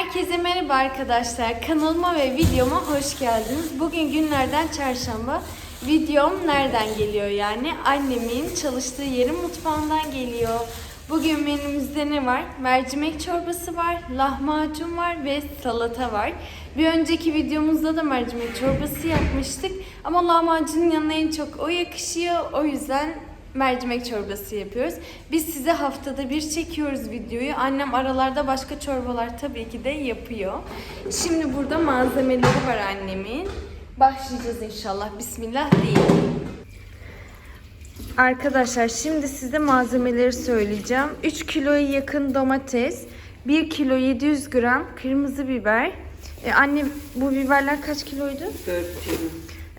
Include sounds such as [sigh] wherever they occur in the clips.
Herkese merhaba arkadaşlar. Kanalıma ve videoma hoş geldiniz. Bugün günlerden çarşamba. Videom nereden geliyor yani? Annemin çalıştığı yerin mutfağından geliyor. Bugün menümüzde ne var? Mercimek çorbası var, lahmacun var ve salata var. Bir önceki videomuzda da mercimek çorbası yapmıştık. Ama lahmacunun yanına en çok o yakışıyor. O yüzden mercimek çorbası yapıyoruz. Biz size haftada bir çekiyoruz videoyu. Annem aralarda başka çorbalar tabii ki de yapıyor. Şimdi burada malzemeleri var annemin. Başlayacağız inşallah. Bismillah diyelim. Arkadaşlar şimdi size malzemeleri söyleyeceğim. 3 kiloya yakın domates, 1 kilo 700 gram kırmızı biber. Ee, anne bu biberler kaç kiloydu? 4 kilo.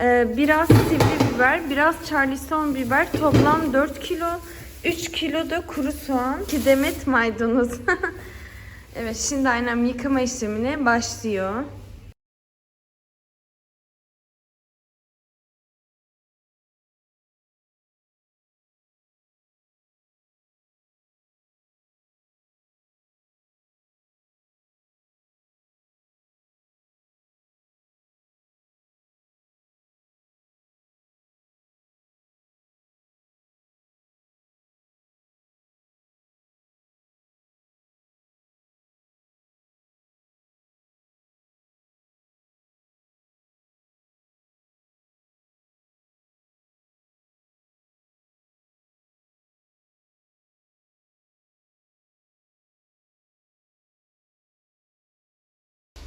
Ee, biraz sivri biber, biraz charleston biber, toplam 4 kilo. 3 kilo da kuru soğan, 2 demet maydanoz. [laughs] evet, şimdi annem yıkama işlemine başlıyor.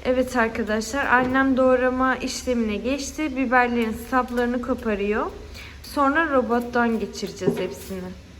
Evet arkadaşlar annem doğrama işlemine geçti. Biberlerin saplarını koparıyor. Sonra robottan geçireceğiz hepsini.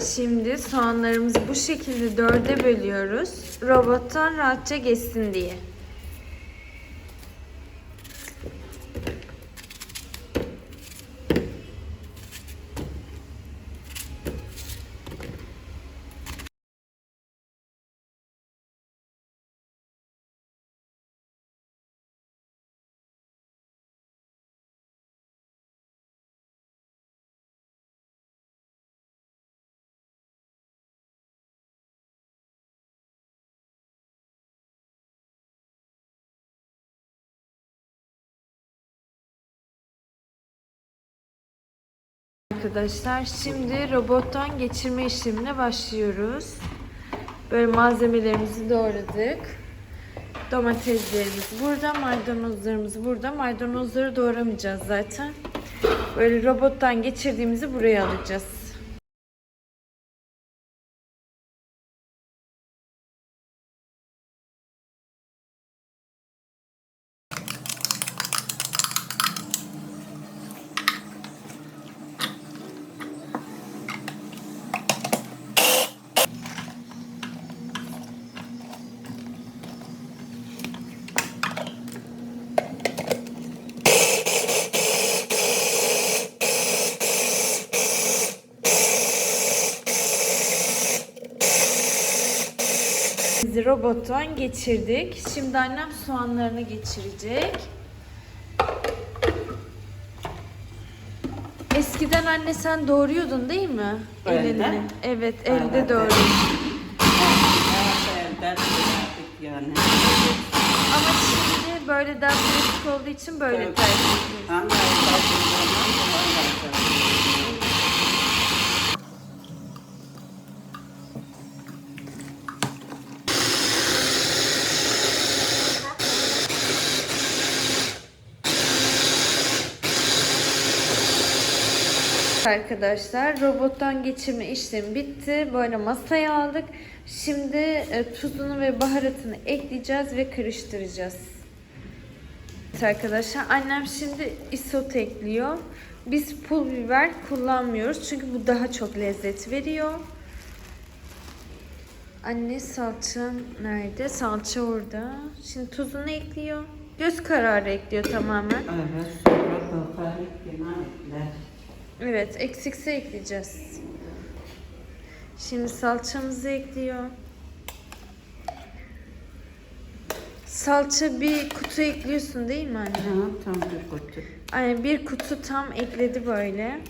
Şimdi soğanlarımızı bu şekilde dörde bölüyoruz. Robottan rahatça geçsin diye. Arkadaşlar şimdi robottan geçirme işlemine başlıyoruz. Böyle malzemelerimizi doğradık. Domateslerimiz burada, maydanozlarımız burada. Maydanozları doğramayacağız zaten. Böyle robottan geçirdiğimizi buraya alacağız. Bizi robottan geçirdik. Şimdi annem soğanlarını geçirecek. Eskiden anne sen doğruyordun değil mi? Elde. Elini. Evet, elde Evet, doğruyordun. Evet, yani. Ama şimdi böyle daha pratik olduğu için böyle tercih ediyoruz. Arkadaşlar robottan geçirme işlemi bitti. Böyle masaya aldık. Şimdi e, tuzunu ve baharatını ekleyeceğiz ve karıştıracağız. Evet arkadaşlar annem şimdi isot ekliyor. Biz pul biber kullanmıyoruz çünkü bu daha çok lezzet veriyor. Anne salça nerede? Salça orada. Şimdi tuzunu ekliyor. Göz kararı ekliyor tamamen. Evet, sonra kenar ekler. Evet, eksikse ekleyeceğiz. Şimdi salçamızı ekliyor. Salça bir kutu ekliyorsun değil mi anne? Ha, tam bir kutu. Yani bir kutu tam ekledi böyle.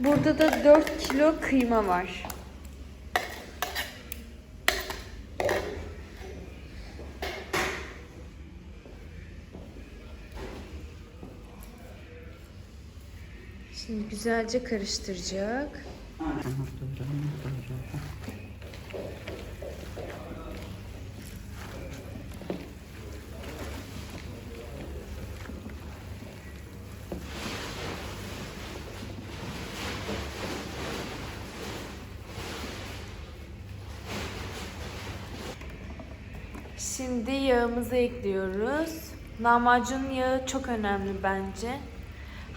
Burada da 4 kilo kıyma var. Şimdi güzelce karıştıracak. Şimdi yağımızı ekliyoruz. Lahmacun yağı çok önemli bence.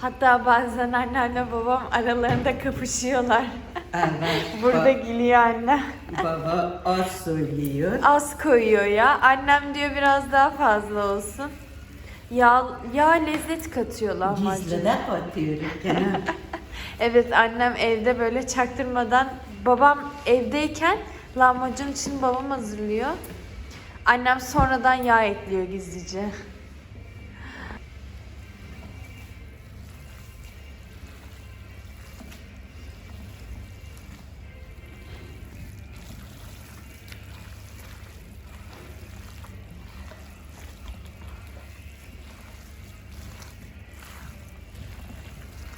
Hatta bazen anneanne babam aralarında kapışıyorlar. Evet. [laughs] Burada ba- gülüyor anne. baba az söylüyor. Az koyuyor ya. Annem diyor biraz daha fazla olsun. Yağ, yağ lezzet katıyor lahmacuna. Gizli de atıyorum kenara. [laughs] Evet annem evde böyle çaktırmadan babam evdeyken lahmacun için babam hazırlıyor. Annem sonradan yağ ekliyor gizlice.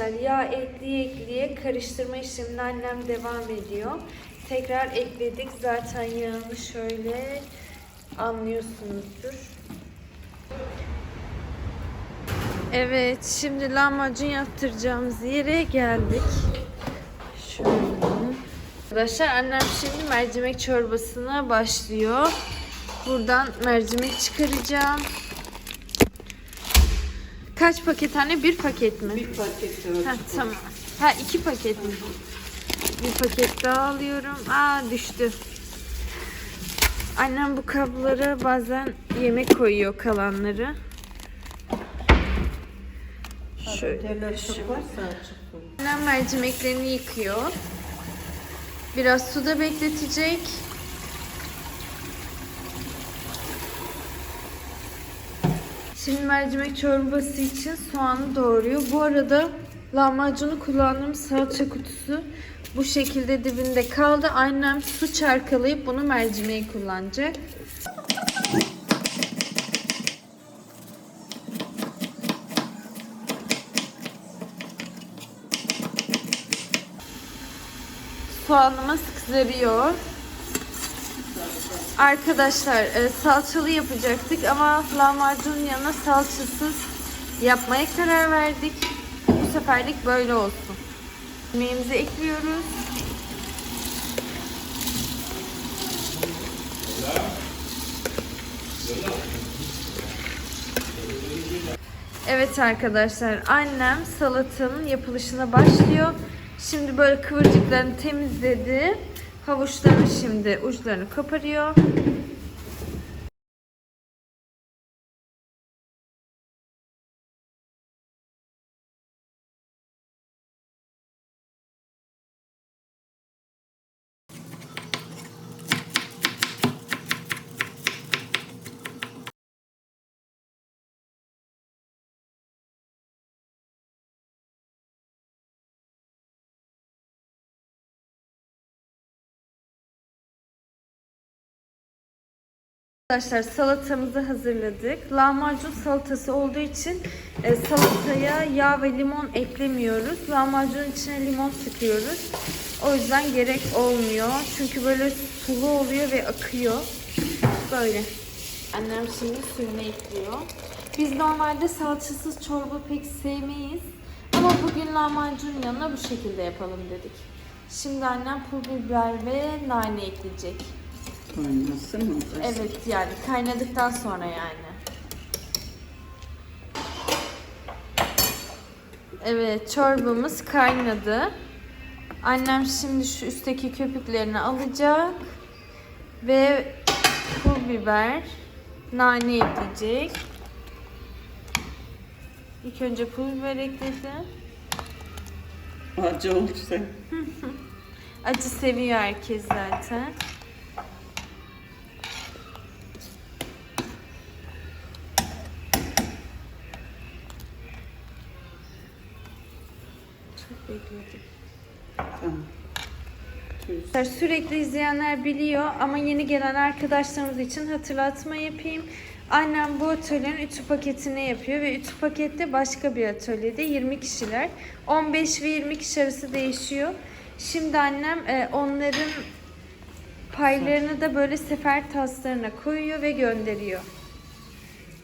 Yağ ekliye ekliye karıştırma işlemine annem devam ediyor. Tekrar ekledik. Zaten yağını şöyle anlıyorsunuzdur. Evet, şimdi lahmacun yaptıracağımız yere geldik. Şöyle. Arkadaşlar annem şimdi mercimek çorbasına başlıyor. Buradan mercimek çıkaracağım. Kaç paket anne? Bir paket mi? bir paket Ha, ölçü. tamam. Ha iki paket mi? Bir paket daha alıyorum. Aa düştü. Annem bu kablara bazen yemek koyuyor kalanları. Şöyle. Çok varsa. Annem mercimeklerini yıkıyor. Biraz suda bekletecek. Şimdi mercimek çorbası için soğanı doğruyor. Bu arada lahmacunu kullandığım salça kutusu bu şekilde dibinde kaldı. Annem su çarkalayıp bunu mercimeği kullanacak. Soğanımız kızarıyor. Arkadaşlar e, salçalı yapacaktık ama lahmacun yanına salçasız yapmaya karar verdik. Bu seferlik böyle olsun. Yemeğimizi ekliyoruz. Evet arkadaşlar annem salatanın yapılışına başlıyor. Şimdi böyle kıvırcıklarını temizledi. Havuçların şimdi uçlarını koparıyor. Arkadaşlar salatamızı hazırladık. Lahmacun salatası olduğu için e, salataya yağ ve limon eklemiyoruz. Lahmacunun içine limon sıkıyoruz. O yüzden gerek olmuyor. Çünkü böyle sulu oluyor ve akıyor. Böyle. Annem şimdi suyunu ekliyor. Biz normalde salçasız çorba pek sevmeyiz. Ama bugün lahmacun yanına bu şekilde yapalım dedik. Şimdi annem pul biber ve nane ekleyecek. Kaynasın mı? Evet yani kaynadıktan sonra yani. Evet çorbamız kaynadı. Annem şimdi şu üstteki köpüklerini alacak ve pul biber, nane ekleyecek. İlk önce pul biber ekledi. Acı olursa. [laughs] Acı seviyor herkes zaten. Bekliyorduk. Tamam. Sürekli izleyenler biliyor ama yeni gelen arkadaşlarımız için hatırlatma yapayım. Annem bu atölyenin ütü paketini yapıyor ve ütü pakette başka bir atölyede 20 kişiler. 15 ve 20 kişi arası değişiyor. Şimdi annem e, onların paylarını da böyle sefer taslarına koyuyor ve gönderiyor.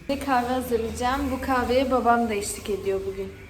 Bir kahve hazırlayacağım. Bu kahveye babam da eşlik ediyor bugün.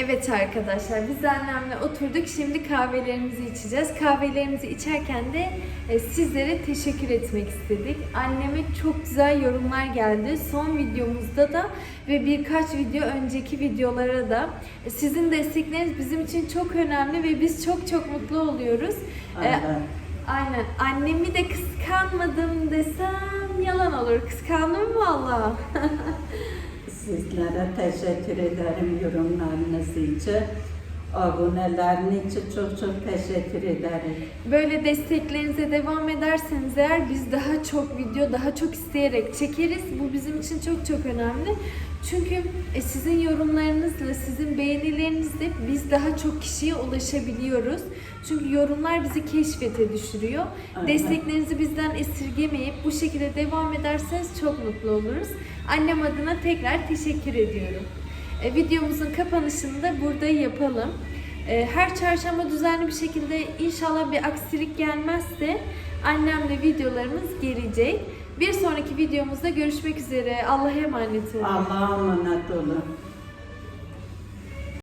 Evet arkadaşlar biz annemle oturduk şimdi kahvelerimizi içeceğiz. Kahvelerimizi içerken de e, sizlere teşekkür etmek istedik. Anneme çok güzel yorumlar geldi. Son videomuzda da ve birkaç video önceki videolara da E, sizin destekleriniz bizim için çok önemli ve biz çok çok mutlu oluyoruz. E, Evet. Aynen. Annemi de kıskanmadım desem yalan olur. Kıskandım valla. [laughs] Sizlere teşekkür ederim yorumlarınız için. Aboneleriniz için çok çok teşekkür ederim. Böyle desteklerinize devam ederseniz eğer biz daha çok video daha çok isteyerek çekeriz. Bu bizim için çok çok önemli. Çünkü e, sizin yorumlarınızla, sizin beğenilerinizle biz daha çok kişiye ulaşabiliyoruz. Çünkü yorumlar bizi keşfete düşürüyor. Aynen. Desteklerinizi bizden esirgemeyip bu şekilde devam ederseniz çok mutlu oluruz. Annem adına tekrar teşekkür ediyorum. E, videomuzun kapanışını da burada yapalım. E, her çarşamba düzenli bir şekilde inşallah bir aksilik gelmezse annemle videolarımız gelecek. Bir sonraki videomuzda görüşmek üzere. Allah'a emanet olun. Allah'a emanet olun.